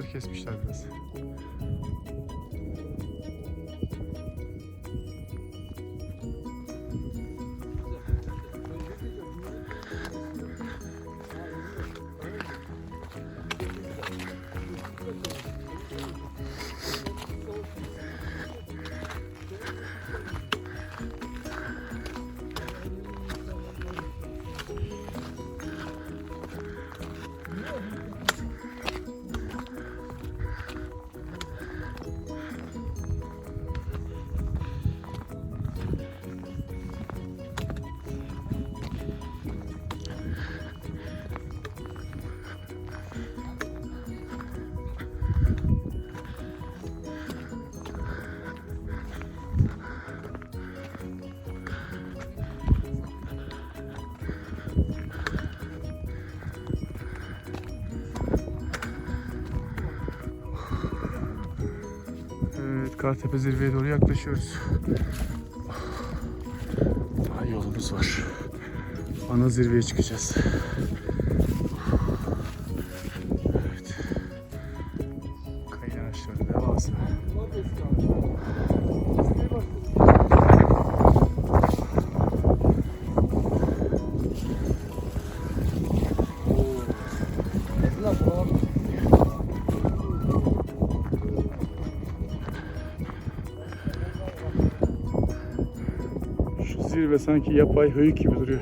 Kesmişler biraz. Kartepe zirveye doğru yaklaşıyoruz. Daha yolumuz var. Ana zirveye çıkacağız. Şu zirve sanki yapay höyük gibi duruyor.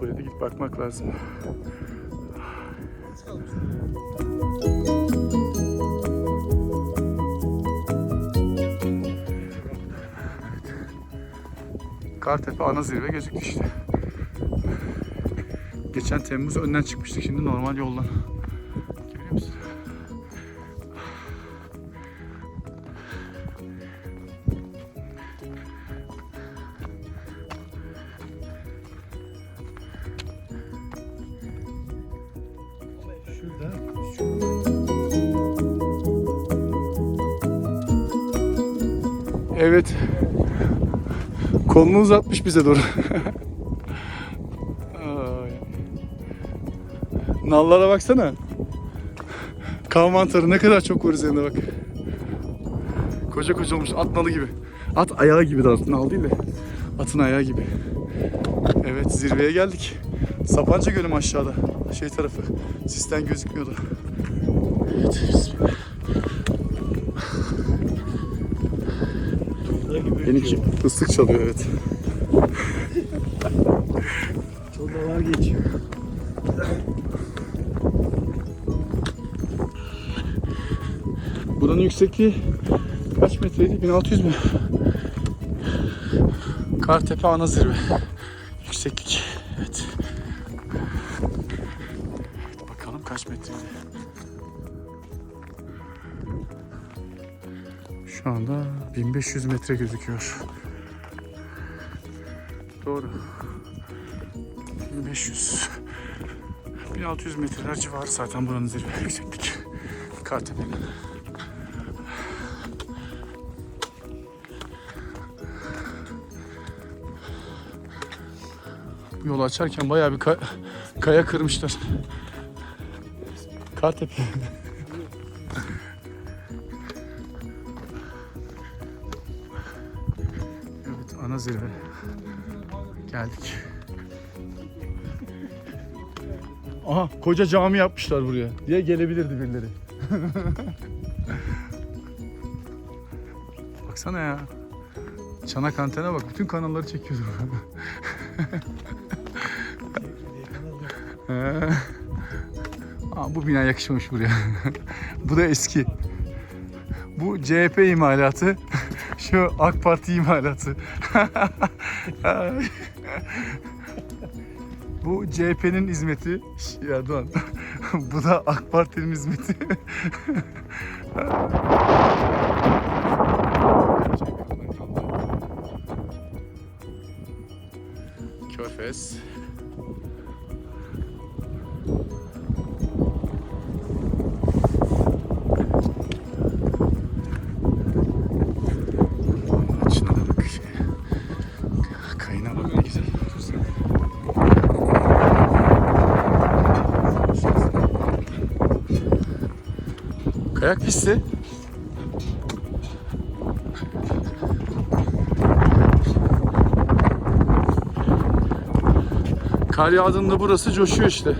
Buraya da git bakmak lazım. Kartepe ana zirve gözüktü işte. Geçen Temmuz önden çıkmıştık şimdi normal yoldan. Evet. Kolunu uzatmış bize doğru. Nallara baksana. Kav mantarı ne kadar çok var üzerinde bak. Koca koca olmuş at nalı gibi. At ayağı gibi de nal değil de. Atın ayağı gibi. Evet zirveye geldik. Sapanca Gölü aşağıda? Şey tarafı. Sisten gözükmüyordu. Evet bismillah. Benimki ıslık çalıyor evet. Çodalar geçiyor. Buranın yüksekliği kaç metreydi? 1600 mü? Kartepe ana zirve. 1500 metre gözüküyor. Doğru. 1500. 1600 metreler civarı zaten buranın zirve yükseklik. Kartepe'nin. Yolu açarken bayağı bir ka- kaya kırmışlar. Kartepe. Zirve. Geldik. Aha koca cami yapmışlar buraya. Diye gelebilirdi birileri. Baksana ya. Çanak antene bak. Bütün kanalları çekiyordur. He. Aa, bu bina yakışmamış buraya. bu da eski. Bu CHP imalatı. Şu AK Parti imalatı. Bu CHP'nin hizmeti. Erdoğan. bu da AK Parti'nin hizmeti. Körfez. Canım otursana. Kayak pisti. Kar yağdığında burası coşuyor işte.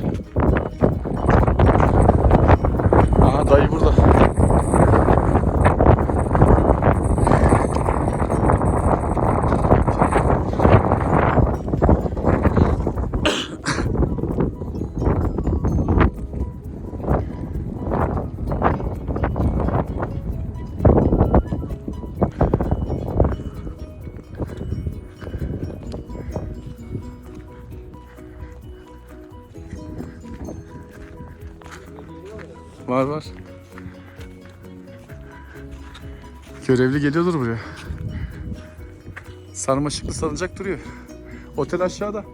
Var var. Görevli geliyordur buraya. Sarmaşıklı salıncak duruyor. Otel aşağıda.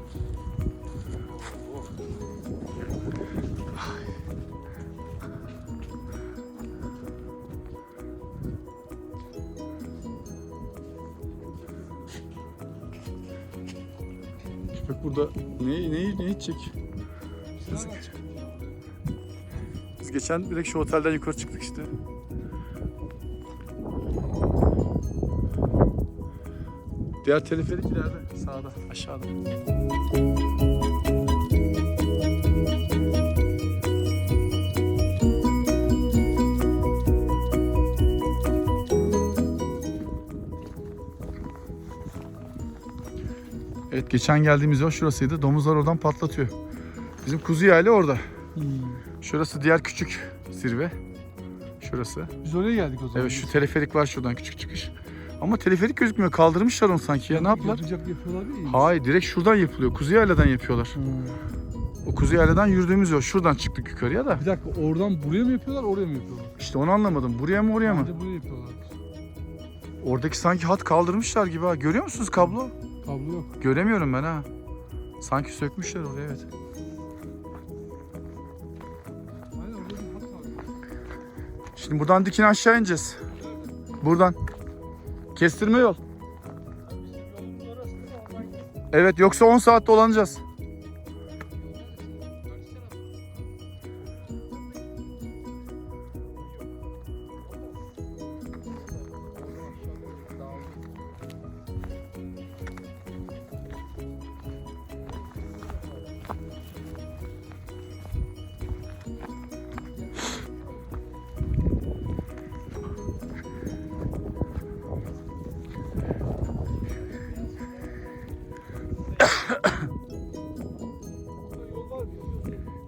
Geçen direkt şu otelden yukarı çıktık işte. Diğer teleferik ileride, sağda, aşağıda. Evet geçen geldiğimiz yol şurasıydı. Domuzlar oradan patlatıyor. Bizim kuzu yaylı orada. Şurası diğer küçük zirve. Şurası. Biz oraya geldik o zaman. Evet şu teleferik var şuradan küçük çıkış. Ama teleferik gözükmüyor. Kaldırmışlar onu sanki ya. Ne yaptılar? Yapacak yapıyorlar değil mi? Hayır direkt şuradan yapılıyor. Kuzu yayladan yapıyorlar. Hmm. O kuzu yayladan yürüdüğümüz yol. Şuradan çıktık yukarıya da. Bir dakika oradan buraya mı yapıyorlar oraya mı yapıyorlar? İşte onu anlamadım. Buraya mı oraya mı? Bence buraya yapıyorlar. Oradaki sanki hat kaldırmışlar gibi ha. Görüyor musunuz kablo? Kablo yok. Göremiyorum ben ha. Sanki sökmüşler oraya evet. Şimdi buradan dikine aşağı ineceğiz. Buradan. Kestirme yol. Evet yoksa 10 saat dolanacağız.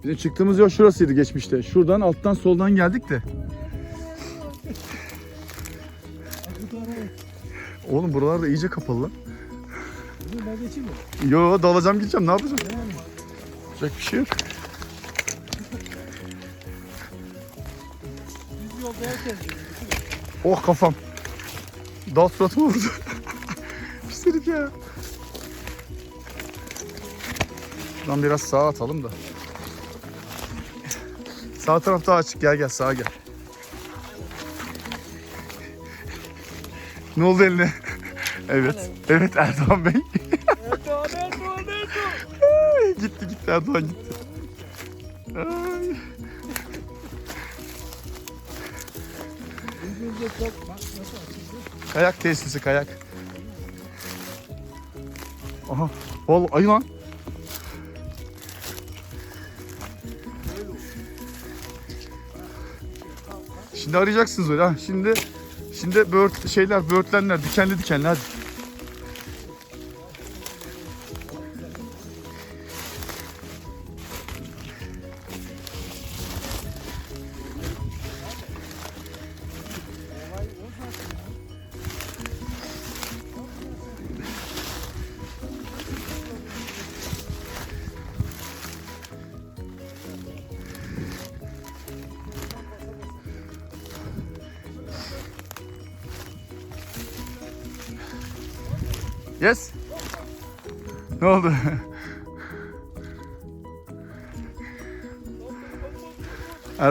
Bizim çıktığımız yol şurasıydı geçmişte. Şuradan alttan soldan geldik de. Oğlum buralar da iyice kapalı lan. Ben geçeyim mi? Yo dalacağım gideceğim ne yapacağım? Yani. Yapacak bir şey yok. Biz yolda herkes. Oh kafam. Dal suratıma vurdu. Pis ya. Şuradan biraz sağa atalım da. Sağ taraf daha açık. Gel gel sağa gel. Ne oldu eline? evet. Evet Erdoğan Bey. Erdoğan Erdoğan Erdoğan. gitti gitti Erdoğan gitti. Kayak tesisi kayak. Aha. Vallahi ayı lan. Arayacaksınız öyle ha. Şimdi şimdi böğürt şeyler böğürtlenler dikenli dikenli hadi.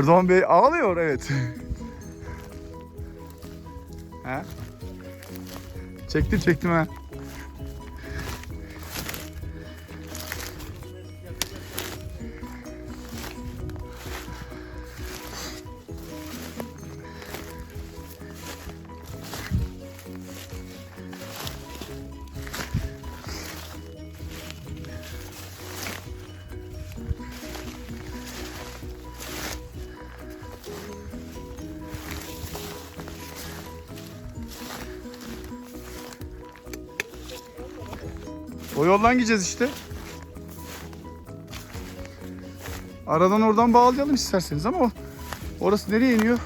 Erdoğan Bey ağlıyor evet. ha? Çektim çektim ha. Yoldan gideceğiz işte. Aradan oradan bağlayalım isterseniz ama orası nereye iniyor?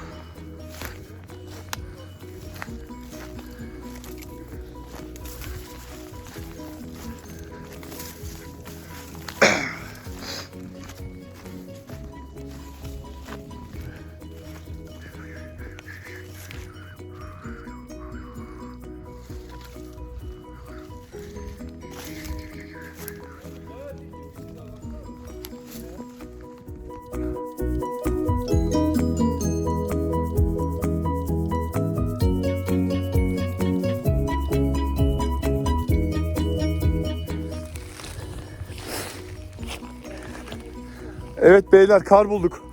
Evet beyler kar bulduk.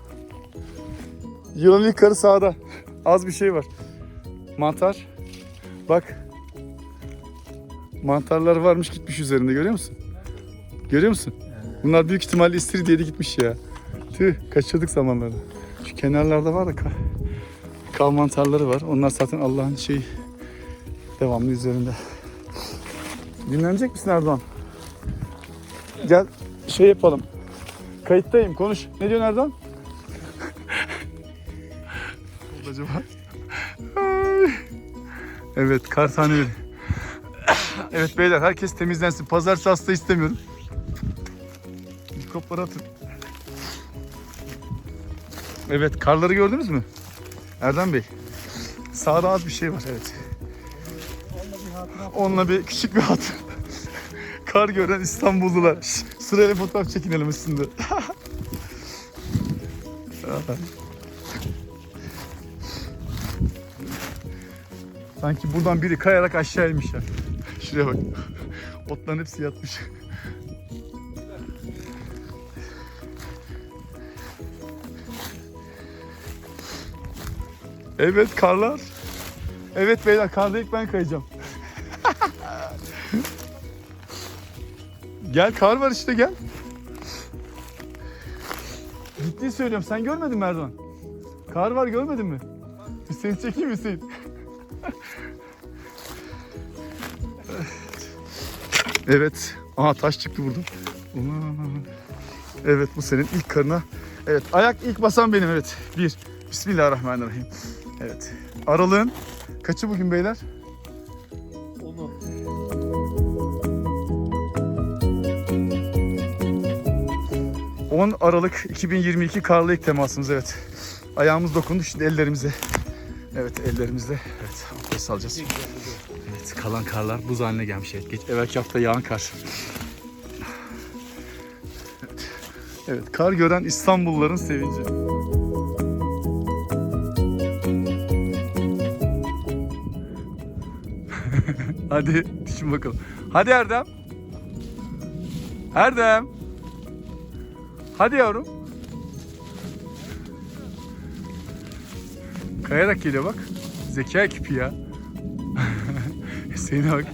Yılın ilk karı sağda. Az bir şey var. Mantar. Bak. Mantarlar varmış gitmiş üzerinde görüyor musun? Görüyor musun? Bunlar büyük ihtimalle istiridye'de gitmiş ya. Tüh kaçırdık zamanları. Şu kenarlarda var da ka- kal mantarları var. Onlar zaten Allah'ın şey devamlı üzerinde. Dinlenecek misin Erdoğan? Gel şey yapalım. Kayıttayım konuş. Ne diyorsun? Oldu acaba? Evet kar taneleri. evet beyler herkes temizlensin. Pazartesi hasta istemiyorum. Mikropları atın. Evet karları gördünüz mü? Erdem Bey. Sağda az bir şey var evet. Onunla bir küçük bir hat. Kar gören İstanbullular. Sırayla fotoğraf çekinelim üstünde. Sanki buradan biri kayarak aşağı inmiş ya. Şuraya bak. Otların hepsi yatmış. Evet karlar. Evet beyler karda ilk ben kayacağım. Gel kar var işte gel. Ciddi söylüyorum sen görmedin mi Erdoğan? Kar var görmedin mi? Hüseyin çekeyim mi Hüseyin? evet. Aha taş çıktı burada. Evet bu senin ilk karına. Evet ayak ilk basan benim evet. Bir. Bismillahirrahmanirrahim. Evet. Aralığın kaçı bugün beyler? 10 Aralık 2022 karlı ilk temasımız evet. Ayağımız dokundu şimdi ellerimize. Evet ellerimizde. Evet abdest alacağız. Evet kalan karlar buz haline gelmiş. Evet, geç, evvelki hafta yağan kar. Evet. evet kar gören İstanbulluların sevinci. Hadi düşün bakalım. Hadi Erdem. Erdem. Hadi yavrum. Kayarak geliyor bak. Zeka küpü ya. Hüseyin'e bak.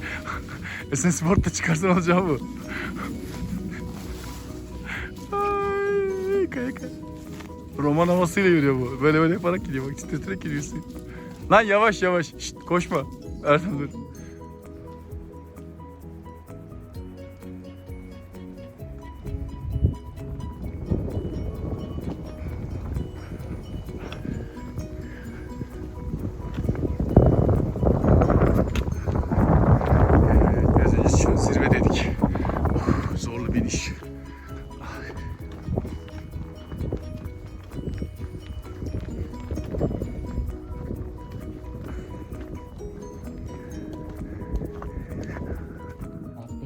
Esen Sport'ta çıkarsan olacağı bu. Ay, kaya kaya. Roman havasıyla yürüyor bu. Böyle böyle yaparak gidiyor bak titreyerek gidiyor Hüseyin. Lan yavaş yavaş. Şşt, koşma. Erdem dur.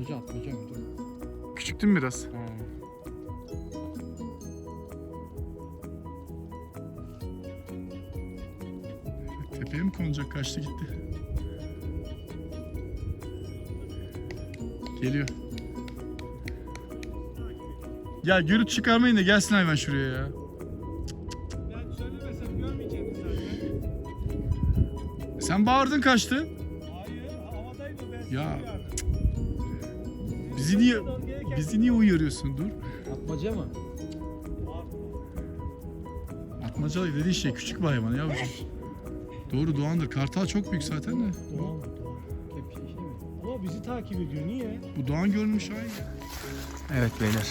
Atmaca atmaca müdür? Küçüktün mü biraz? Ha. Tepeye mi konacak? Kaçtı gitti. Geliyor. Ya gürültü çıkarmayın da gelsin hayvan şuraya ya. Ben söylemesem görmeyeceğim zaten. Sen bağırdın kaçtı. Bizi niye bizi niye uyarıyorsun? Dur. Atmaca mı? Atmaca dediğin şey küçük bir hayvan yavrucuğum. Doğru Doğan'dır. Kartal çok büyük zaten de. Doğan mı? Doğan. Kepçe şey mi? Ama bizi takip ediyor. Niye? Bu Doğan görünmüş aynı. Evet beyler.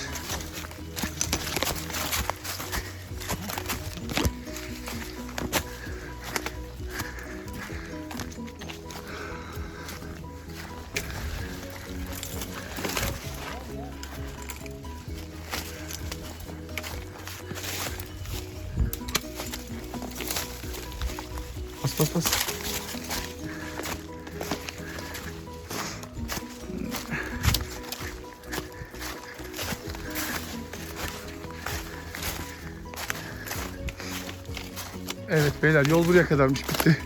Evet beyler yol buraya kadarmış bitti.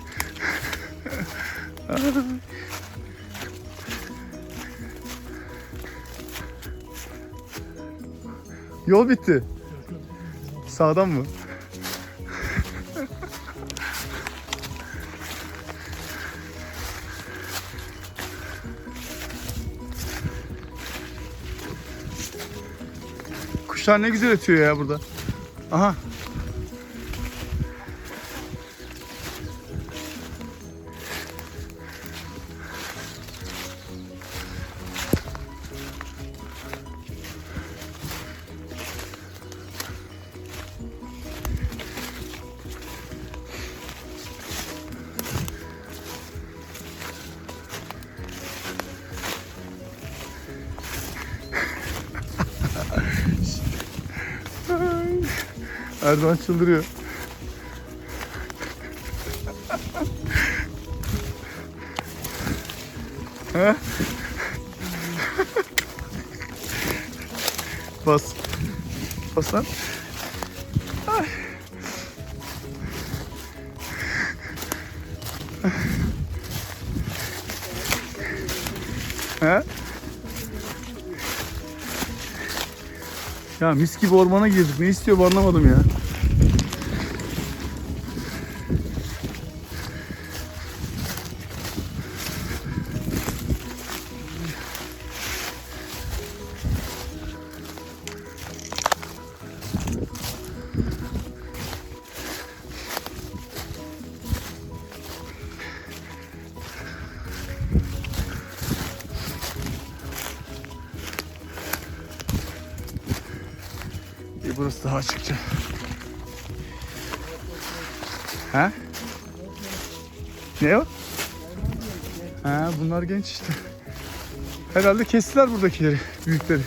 yol bitti. Sağdan mı? Kuşlar ne güzel ötüyor ya burada. Aha. Erdoğan çıldırıyor. He? Bas. Bas lan. He? Ya mis gibi ormana girdik. Ne istiyor bu anlamadım ya. Açıkça. He? Ne o? Ha bunlar genç işte. Herhalde kestiler buradakileri, büyükleri.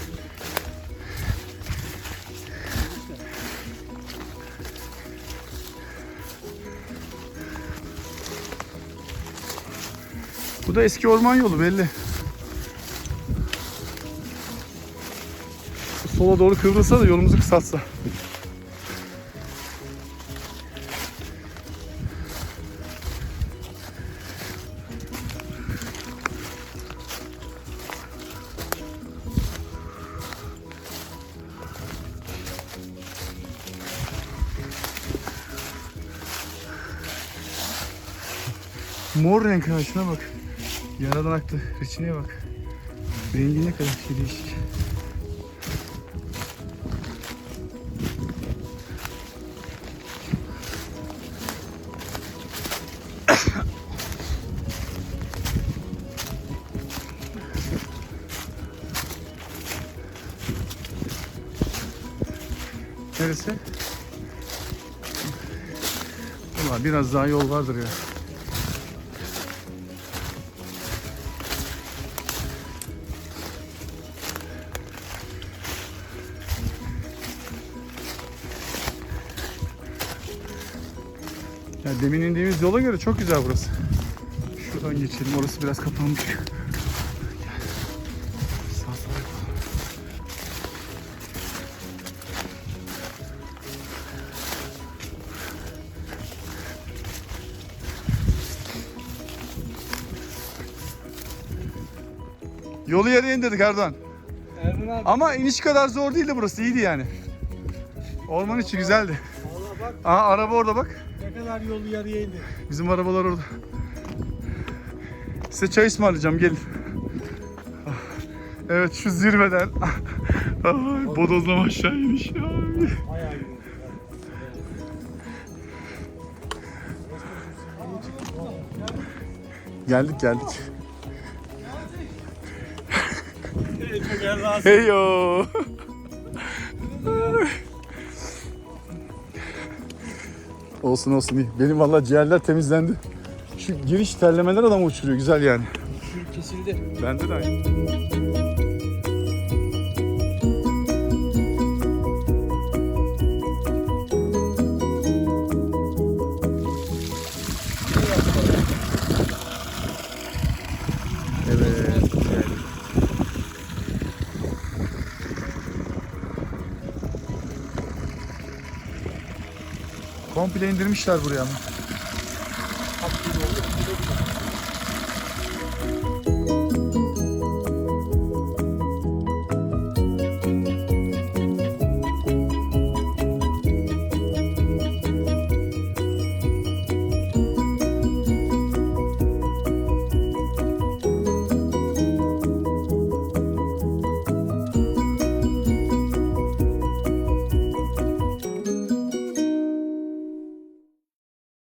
Bu da eski orman yolu belli. Sola doğru kıvrılsa da yolumuzu kısaltsa. Mor renk ha bak. Yaradan aktı. Reçineye bak. Rengi ne kadar şey değişik. Neresi? Ulan biraz daha yol vardır ya. Ya demin indiğimiz yola göre çok güzel burası. Şuradan geçelim. Orası biraz kapanmış. Yolu yarıya indirdik Erdoğan. Erman abi. Ama iniş kadar zor değildi burası. iyiydi yani. Orman içi güzeldi. Valla bak Aa araba orada bak. Kadar yolu yarıya indi. Bizim arabalar orada. Size çay ısmarlayacağım gelin. Ah, Evet şu zirveden Ay, bodozlama aşağı iniş iyi. Geldik geldik. Lan. Heyo. Olsun olsun iyi. Benim vallahi ciğerler temizlendi. Şu giriş terlemeler adamı uçuruyor güzel yani. Kesildi. Bende de aynı. Komple indirmişler buraya ama.